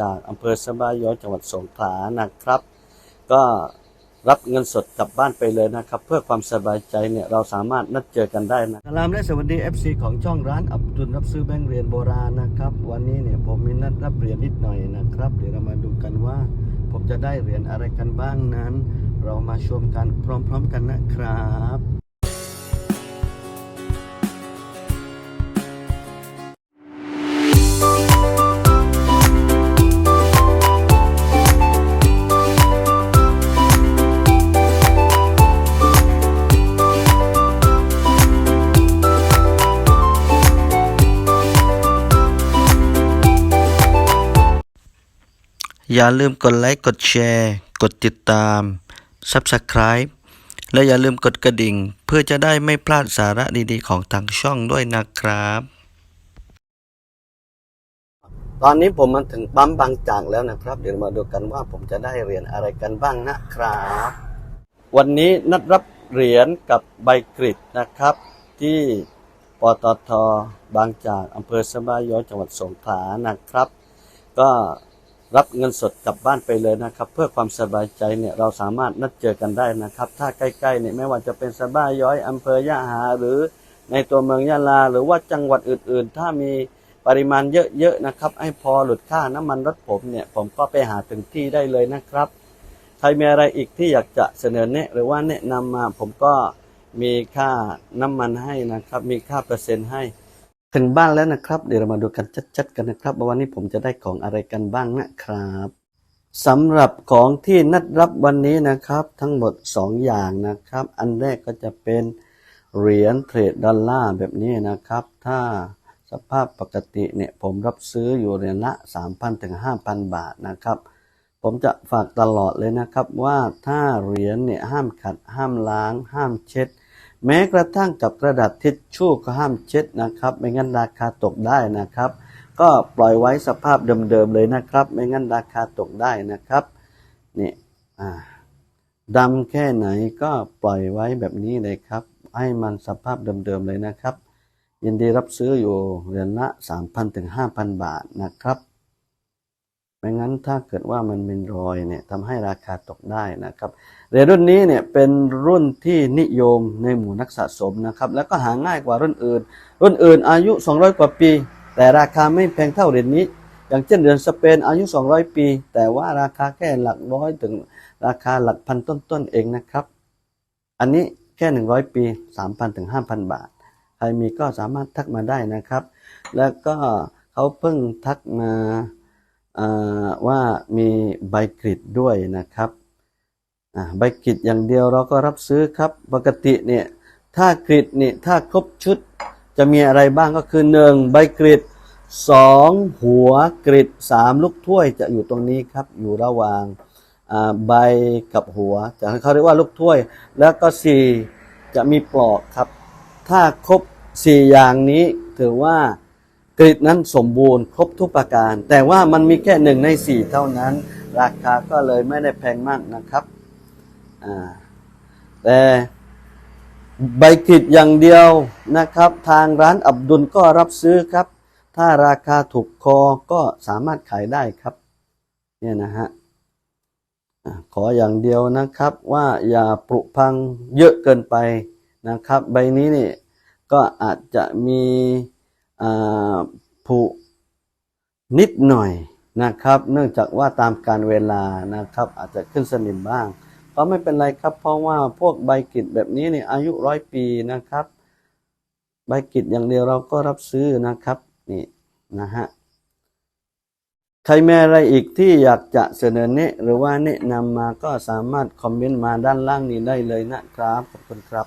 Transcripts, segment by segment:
จากอำเภอสบายย้อยจังหวัดสงขลานะครับ ก็รับเงินสดกลับบ้านไปเลยนะครับ เพื่อความสบายใจเนี่ยเราสามารถนัดเจอกันได้นะสลามและสวัสดี FC ของช่องร้านอับดุลรับซื้อแบงค์เหรียญโบราณนะครับ วันนี้เนี่ยผมมีนัดรับเหรียญนิดหน่อยนะครับ เดี๋ยวเรามาดูกันว่า ผมจะได้เหรียญอะไรกันบ้างนั้น เรามาชมกันพร้อมๆกันนะครับ อย่าลืมกดไลค์ กดแชร์ กดติดตาม Subscribe และอย่าลืมกดกระดิ่ง เพื่อจะได้ไม่พลาดสาระดีๆ ของทางช่องด้วยนะครับ ตอนนี้ผมมาถึงปั๊มบางจากแล้วนะครับ เดี๋ยวมาดูกันว่าผมจะได้เหรียญอะไรกันบ้างนะครับ วันนี้นัดรับเหรียญกับใบกริดนะครับ ที่ปตทบางจากอำเภอสะบายย้อยจังหวัดสงขลานะครับ ก็ รับเงินสดกลับบ้านไปเลยนะครับ เพื่อความสบายใจเนี่ยเราสามารถนัดเจอกันได้นะครับ ถ้าใกล้ๆเนี่ยไม่ว่าจะเป็นสะบ้าย้อยอำเภอยะหา หรือในตัวเมืองยะลา หรือว่าจังหวัดอื่นๆ ถ้ามีปริมาณเยอะๆนะครับ ให้พอหลุดค่าน้ำมันรถผมเนี่ยผมก็ไปหาถึงที่ได้เลยนะครับ ใครมีอะไรอีกที่อยากจะเสนอแนะหรือว่าแนะนำมาผมก็มีค่าน้ำมันให้นะครับ มีค่าเปอร์เซ็นต์ให้ ถึงบ้านแล้วนะครับ เดี๋ยวเรามาดูกันชัดๆกันนะครับว่าวันนี้ผมจะได้ของอะไรกันบ้างนะครับสำหรับของที่นัดรับวันนี้นะครับ ทั้งหมด 2 อย่างนะครับ อันแรกก็จะเป็นเหรียญเทรดดอลลาร์แบบนี้นะครับ ถ้าสภาพปกติเนี่ยผมรับซื้ออยู่เหรียญละ 3,000ถึง5,000 บาทนะครับ ผมจะฝากตลอดเลยนะครับว่าถ้าเหรียญเนี่ยห้ามขัดห้ามล้าง ห้ามเช็ด แม้กระทั่งกับกระดาษทิชชู่ก็ห้ามเช็ดนะครับ ไม่งั้นราคาตกได้นะครับ ก็ปล่อยไว้สภาพเดิมๆเลยนะครับ ไม่งั้นราคาตกได้นะครับนี่อ่าดำแค่ไหนก็ปล่อยไว้แบบนี้เลยครับ ให้มันสภาพเดิมๆเลยนะครับ ยินดีรับซื้ออยู่เหรียญละ3,000ถึง5,000 บาทนะครับ ไม่งั้นถ้าเกิดว่ามันเป็นรอยเนี่ยทำให้ราคาตกได้นะครับเหรียญรุ่นนี้เนี่ยเป็นรุ่นที่นิยมในหมู่นักสะสมนะครับ แล้วก็หาง่ายกว่ารุ่นอื่น รุ่นอื่นอายุ 200 กว่าปี แต่ราคาไม่แพงเท่าเหรียญนี้ อย่างเช่นเหรียญสเปนอายุ 200 ปี แต่ว่าราคาแค่หลักร้อยถึงราคาหลักพันต้นๆเองนะครับ อันนี้แค่ 100 ปี 3,000ถึง5,000 บาท ใครมีก็สามารถทักมาได้นะครับ แล้วก็เขาเพิ่งทักมาอ่า ว่ามีใบกริดด้วยนะครับใบกริดอย่างเดียวเราก็รับซื้อครับ ปกติเนี่ยถ้ากริดเนี่ยถ้าครบชุดจะมีอะไรบ้างก็คือหนึ่งใบกริดสองหัวกริดสามลูกถ้วยจะอยู่ตรงนี้ครับ อยู่ระหว่างใบกับหัวจะเขาเรียกว่าลูกถ้วย แล้วก็สี่จะมีปลอกครับ ถ้าครบสี่อย่างนี้ถือว่า กริดนั้นสมบูรณ์ครบทุกประการ แต่ว่ามันมีแค่หนึ่งในสี่เท่านั้น ราคาก็เลยไม่ได้แพงมากนะครับแต่ใบกริดอย่างเดียวนะครับ ทางร้านอับดุลก็รับซื้อครับ ถ้าราคาถูกคอก็สามารถขายได้ครับ เนี่ยนะฮะขออย่างเดียวนะครับว่าอย่าปลุพังเยอะเกินไปนะครับ ใบนี้นี่ก็อาจจะมี ผุนิดหน่อยนะครับ เนื่องจากว่าตามการเวลานะครับ อาจจะขึ้นสนิมบ้างก็ไม่เป็นไรครับ เพราะว่าพวกใบกิดแบบนี้เนี่ยอายุร้อยปีนะครับ ใบกิดอย่างเดียวเราก็รับซื้อนะครับนี่นะฮะใครมีอะไรอีกที่อยากจะเสนอแนะหรือว่าแนะนำมาก็สามารถคอมเมนต์มาด้านล่างนี้ได้เลยนะครับขอบคุณครับ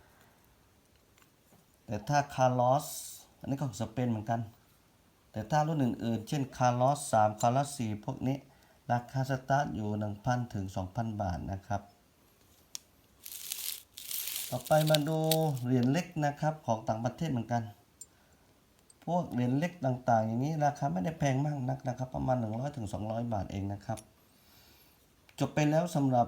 แต่ถ้าคาร์ลอสอันนี้ก็ของสเปนเหมือนกัน แต่ถ้ารุ่นอื่นๆ เช่นคาร์ลอส3คาร์ลอส4พวกนี้ ราคาสตาร์ทอยู่ 1,000 ถึง 2,000 บาทนะครับ ต่อไปมาดูเหรียญเล็กนะครับของต่างประเทศเหมือนกัน พวกเหรียญเล็กต่างๆ อย่างนี้ราคาไม่ได้แพงมากนักนะครับ ประมาณ 100ถึง200 บาทเองนะครับ จบไปแล้วสำหรับ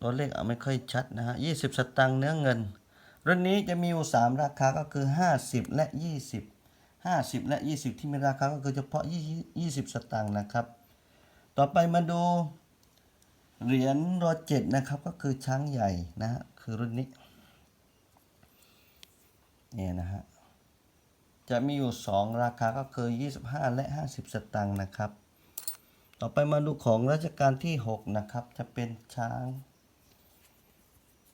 ตัวเลขเอาไม่ค่อยชัดนะฮะ20สตังค์เนื้อเงิน รุ่นนี้จะมีอยู่3ราคาก็คือ50และ20 50และ20ที่มีราคาก็คือเฉพาะ20สตังค์นะครับ ต่อไปมาดูเหรียญรอเจ็ดนะครับก็คือช้างใหญ่นะฮะคือรุ่นนี้เนี่ยนะฮะจะมีอยู่ 2 ราคาก็คือ 25 และ 50 สตางค์นะครับ ต่อไปมาดูของรัชกาลที่ 6 นะครับ จะเป็นช้าง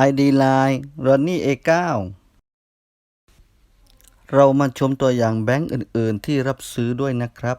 ID Line Ronnie A9 เรามาชมตัวอย่างแบงก์อื่น ๆ ที่รับซื้อด้วยนะครับ